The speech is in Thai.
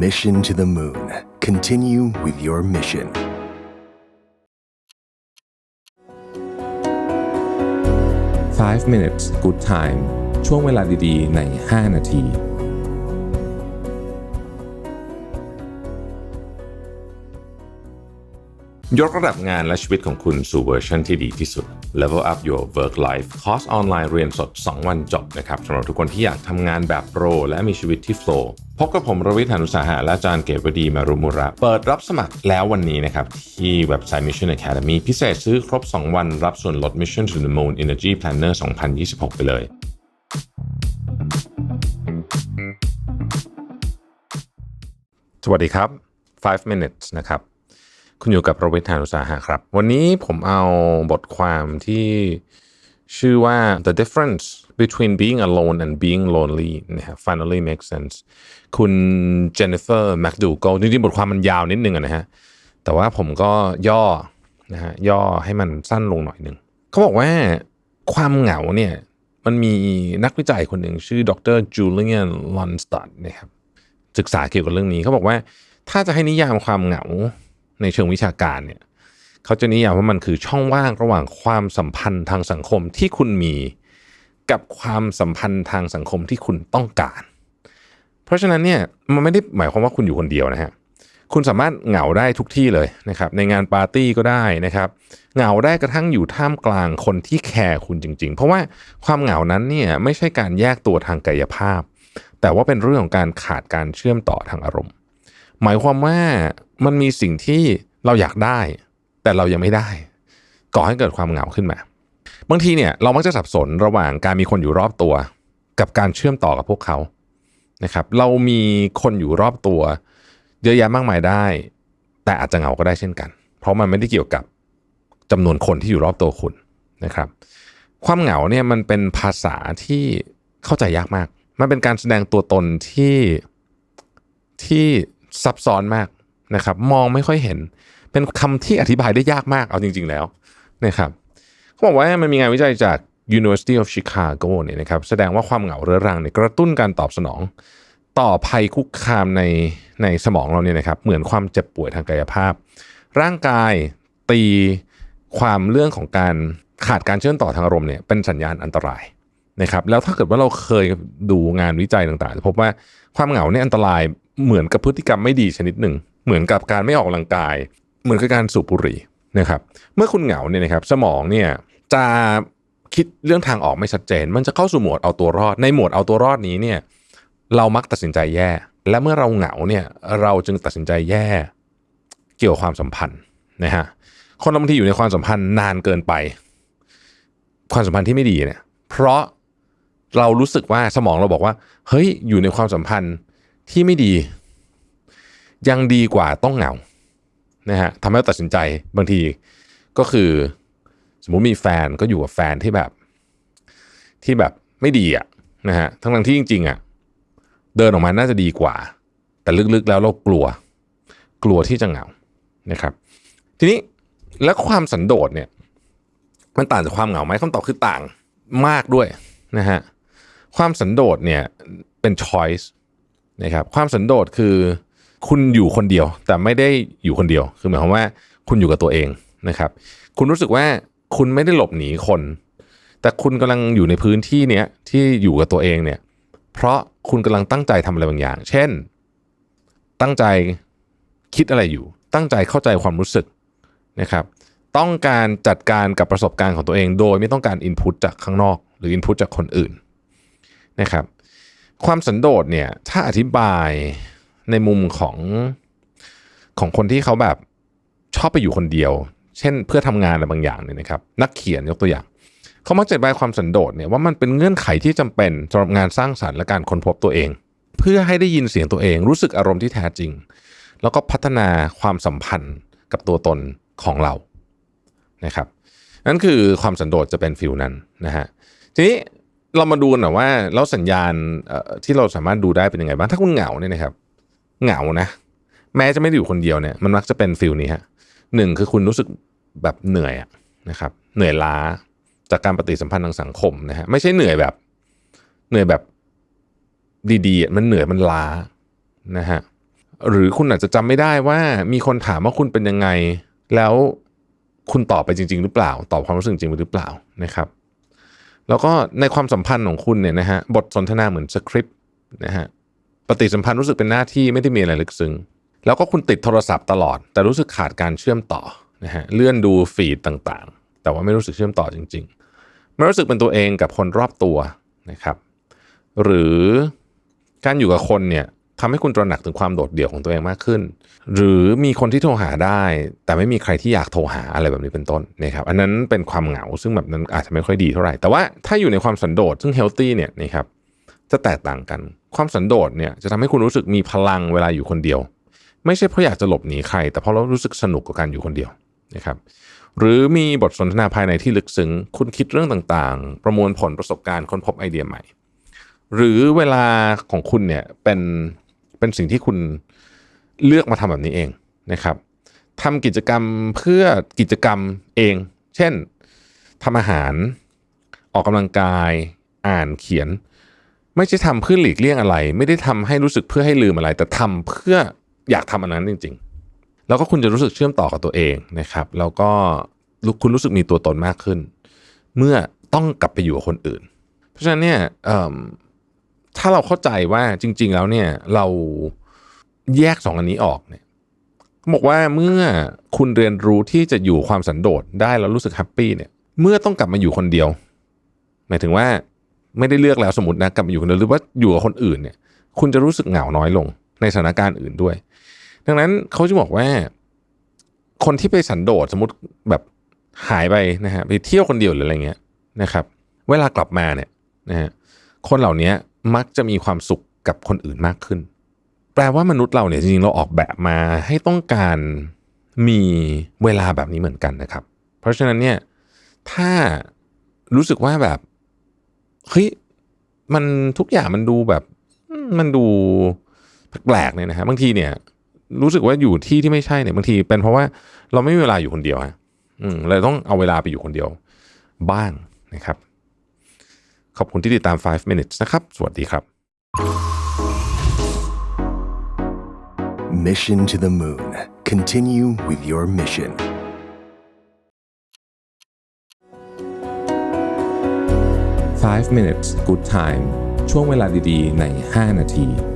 Mission to the Moon. Continue with your mission. 5 minutes good time ช่วงเวลาดีๆ ใน 5 นาที ยกระดับงานและชีวิตของคุณสู่เวอร์ชันที่ดีที่สุด Level up your work life คอร์สออนไลน์เรียนสด 2 วันจบนะครับสำหรับทุกคนที่อยากทำงานแบบโปร และมีชีวิตที่โฟล์พบกับผมรวิทยานุสาหะและอาจารย์เกวดีมารุมุระ เปิดรับสมัครแล้ววันนี้นะครับ ที่เว็บไซต์ Mission Academy พิเศษซื้อครบ 2 วันรับส่วนลด Mission to the Moon Energy Planner 2026 ไปเลยสวัสดีครับ 5 minutes นะครับ คุณอยู่กับประวิทยานุสาหะครับ วันนี้ผมเอาบทความที่ชื่อว่า the difference between being alone and being lonely นะครับ finally makes sense คุณเจนนิเฟอร์แมคดูโกจริงๆบทความมันยาวนิดนึงนะฮะ แต่ว่าผมก็ย่อนะฮะย่อให้มันสั้นลงหน่อยหนึ่ง เขาบอกว่าความเหงาเนี่ยมันมีนักวิจัยคนหนึ่งชื่อดรจูเลียนลอนสตัดนะครับศึกษาเกี่ยวกับเรื่องนี้เขาบอกว่าถ้าจะให้นิยามความเหงา ในเชิงวิชาการเนี่ยเขาจะนิยามว่ามันคือช่องว่างระหว่างความสัมพันธ์ทางสังคมที่คุณมีกับความสัมพันธ์ทางสังคมที่คุณต้องการ เพราะฉะนั้นเนี่ยมันไม่ได้หมายความว่าคุณอยู่คนเดียวนะฮะคุณสามารถเหงาได้ทุกที่เลยนะครับ ในงานปาร์ตี้ก็ได้นะครับ เหงาได้กระทั่งอยู่ท่ามกลางคนที่แคร์คุณจริง ๆ เพราะว่าความเหงานั้นเนี่ยไม่ใช่การแยกตัวทางกายภาพ แต่ว่าเป็นเรื่องของการขาดการเชื่อมต่อทางอารมณ์ หมายความว่ามันมีสิ่งที่เราอยากได้ แต่เรายังไม่ได้ ก่อให้เกิดความเหงาขึ้นมา บางทีเนี่ยเรามักจะสับสนระหว่างการมีคนอยู่รอบตัว กับการเชื่อมต่อกับพวกเขานะครับ เรามีคนอยู่รอบตัว เยอะแยะมากมายได้ แต่อาจจะเหงาก็ได้เช่นกัน เพราะมันไม่ได้เกี่ยวกับจำนวนคนที่อยู่รอบตัวคุณนะครับ ความเหงาเนี่ยมันเป็นภาษาที่เข้าใจยากมาก มันเป็นการแสดงตัวตนที่ที่ ซับซ้อนมากนะครับ มองไม่ค่อยเห็น เป็นคำที่อธิบายได้ยากมากเอาจริง ๆ แล้วนะครับเขาบอกว่ามันมีงานวิจัยจาก University of Chicago เนี่ยนะครับแสดงว่าความเหงาเรื้อรังเนี่ยกระตุ้นการตอบสนอง ต่อภัยคุกคามในในสมองเราเนี่ยนะครับเหมือนความเจ็บป่วยทางกายภาพ ร่างกายตีความเรื่องของการขาดการเชื่อมต่อทางอารมณ์เนี่ยเป็นสัญญาณอันตรายนะครับแล้วถ้าเกิดว่าเราเคยดูงานวิจัยต่างๆจะพบว่าความเหงาเนี่ยอันตราย เหมือนกับพฤติกรรมไม่ดีชนิดหนึ่ง เหมือนกับการไม่ออกกำลังกาย เหมือนกับการสูบบุหรี่นะครับ เมื่อคุณเหงาเนี่ยนะครับสมองเนี่ยจะคิดเรื่องทางออกไม่ชัดเจน มันจะเข้าสู่โหมดเอาตัวรอด ในโหมดเอาตัวรอดนี้เนี่ยเรามักตัดสินใจแย่ และเมื่อเราเหงาเนี่ยเราจึงตัดสินใจแย่เกี่ยวกับความสัมพันธ์นะฮะคนบางทีอยู่ในความสัมพันธ์นานเกินไป ความสัมพันธ์ที่ไม่ดีเนี่ยเพราะเรารู้สึกว่าสมองเราบอกว่า เฮ้ยอยู่ในความสัมพันธ์ ที่ไม่ดี ยังดีกว่าต้องเหงานะฮะทำให้เราตัดสินใจบางทีก็คือ สมมุติมีแฟนก็อยู่กับแฟนที่แบบ ที่แบบไม่ดีอะนะฮะทั้งทั้งที่จริงๆอะเดินออกมาน่าจะดีกว่า แต่ลึกๆแล้วเรากลัว กลัวที่จะเหงานะครับ ทีนี้แล้วความสันโดษเนี่ย มันต่างจากความเหงาไหมคำตอบคือต่างมากด้วยนะฮะความสันโดษเนี่ยเป็น choice นะครับความสันโดษคือคุณอยู่คนเดียว แต่ไม่ได้อยู่คนเดียว คือหมายความว่าคุณอยู่กับตัวเองนะครับ คุณรู้สึกว่าคุณไม่ได้หลบหนีคน แต่คุณกำลังอยู่ในพื้นที่เนี้ยที่อยู่กับตัวเองเนี่ย เพราะคุณกำลังตั้งใจทำอะไรบางอย่าง เช่น ตั้งใจคิดอะไรอยู่ ตั้งใจเข้าใจความรู้สึกนะครับ ต้องการจัดการกับประสบการณ์ของตัวเอง โดยไม่ต้องการอินพุตจากข้างนอก หรืออินพุตจากคนอื่นนะครับ ความสันโดษเนี่ยถ้าอธิบายในมุมของของคนที่เขาแบบชอบไปอยู่คนเดียว เช่นเพื่อทำงานอะไรบางอย่างเนี่ยนะครับ นักเขียนยกตัวอย่างเขามักจะอธิบายความสันโดษเนี่ยว่ามันเป็นเงื่อนไขที่จำเป็นสำหรับงานสร้างสรรค์และการค้นพบตัวเอง เพื่อให้ได้ยินเสียงตัวเองรู้สึกอารมณ์ที่แท้จริง แล้วก็พัฒนาความสัมพันธ์กับตัวตนของเรานะครับนั่นคือความสันโดษจะเป็นฟิลนั้นนะฮะทีนี้ เรามาดูหน่อยว่าแล้วสัญญาณที่เราสามารถดูได้เป็นยังไงบ้างถ้าคุณเหงาเนี่ยนะครับ เหงานะ แม้จะไม่ได้อยู่คนเดียวเนี่ยมันมักจะเป็นฟิลนี้ฮะหนึ่งคือคุณรู้สึกแบบเหนื่อยนะครับ เหนื่อยล้าจากการปฏิสัมพันธ์ทางสังคมนะฮะไม่ใช่เหนื่อยแบบ เหนื่อยแบบดีๆ มันเหนื่อยมันล้านะฮะหรือคุณอาจจะจำไม่ได้ว่ามีคนถามว่าคุณเป็นยังไง แล้วคุณตอบไปจริง ๆ หรือเปล่า ตอบความรู้สึกจริงไปหรือเปล่านะครับ แล้วก็ในความสัมพันธ์ของคุณเนี่ยนะฮะบทสนทนาเหมือนสคริปต์นะฮะปฏิสัมพันธ์รู้สึกเป็นหน้าที่ไม่ได้มีอะไรลึกซึ้งแล้วก็คุณติดโทรศัพท์ตลอด แต่รู้สึกขาดการเชื่อมต่อนะฮะเลื่อนดูฟีดต่างๆ แต่ว่าไม่รู้สึกเชื่อมต่อจริงๆไม่รู้สึกเป็นตัวเองกับคนรอบตัวนะครับ หรือการอยู่กับคนเนี่ย ทำให้คุณตระหนักถึงความโดดเดี่ยวของตัวเองมากขึ้น หรือมีคนที่โทรหาได้ แต่ไม่มีใครที่อยากโทรหาอะไรแบบนี้เป็นต้นนะครับอันนั้นเป็นความเหงาซึ่งแบบนั้นอาจจะไม่ค่อยดีเท่าไหร่แต่ว่าถ้าอยู่ในความสันโดษซึ่งเฮลตี้เนี่ยนะครับจะแตกต่างกัน ความสันโดษเนี่ยจะทำให้คุณรู้สึกมีพลังเวลาอยู่คนเดียว ไม่ใช่เพราะอยากจะหลบหนีใคร แต่เพราะเรารู้สึกสนุกกับการอยู่คนเดียวนะครับหรือมีบทสนทนาภายในที่ลึกซึ้ง คุณคิดเรื่องต่างๆ ประมวลผลประสบการณ์ค้นพบไอเดียใหม่ หรือเวลาของคุณเนี่ยเป็น เป็นสิ่งที่คุณเลือกมาทำแบบนี้เองนะครับทำกิจกรรมเพื่อกิจกรรมเอง เช่นทำอาหารออกกำลังกาย อ่านเขียน ไม่ใช่ทำเพื่อหลีกเลี่ยงอะไร ไม่ได้ทำให้รู้สึกเพื่อให้ลืมอะไร แต่ทำเพื่ออยากทำอันนั้นจริง ๆ แล้วก็คุณจะรู้สึกเชื่อมต่อกับตัวเองนะครับ แล้วก็คุณรู้สึกมีตัวตนมากขึ้น เมื่อต้องกลับไปอยู่กับคนอื่น เพราะฉะนั้นเนี่ยเอิ่ม ถ้าเราเข้าใจว่าจริง ๆ แล้วเนี่ยเราแยกสองอันนี้ออกเนี่ยบอกว่าเมื่อคุณเรียนรู้ที่จะอยู่ความสันโดษได้แล้วรู้สึกแฮปปี้เนี่ย เมื่อต้องกลับมาอยู่คนเดียว หมายถึงว่าไม่ได้เลือกแล้วสมมตินะกลับมาอยู่คนเดียวหรือว่าอยู่กับคนอื่นเนี่ย คุณจะรู้สึกเหงาน้อยลงในสถานการณ์อื่นด้วย ดังนั้นเขาจะบอกว่า คนที่ไปสันโดษสมมติแบบหายไปนะฮะไปเที่ยวคนเดียวหรืออะไรเงี้ยนะครับ เวลากลับมาเนี่ยนะฮะคนเหล่านี้ มักจะมีความสุขกับคนอื่นมากขึ้น แปลว่ามนุษย์เราเนี่ยจริงๆเราออกแบบมาให้ต้องการมีเวลาแบบนี้เหมือนกันนะครับ เพราะฉะนั้นเนี่ยถ้ารู้สึกว่าแบบเฮ้ยมันทุกอย่างมันดูแบบมันดูแปลกเนี่ยนะฮะบางทีเนี่ยรู้สึกว่าอยู่ที่ที่ไม่ใช่เนี่ยบางทีเป็นเพราะว่าเราไม่มีเวลาอยู่คนเดียวฮะอืมเลยต้องเอาเวลาไปอยู่คนเดียวบ้างนะครับ ขอบคุณที่ติดตาม 5 minutes นะครับ สวัสดีครับ Mission to the moon. Continue with your mission. Five minutes good time ช่วงเวลาดีๆ ใน 5 นาที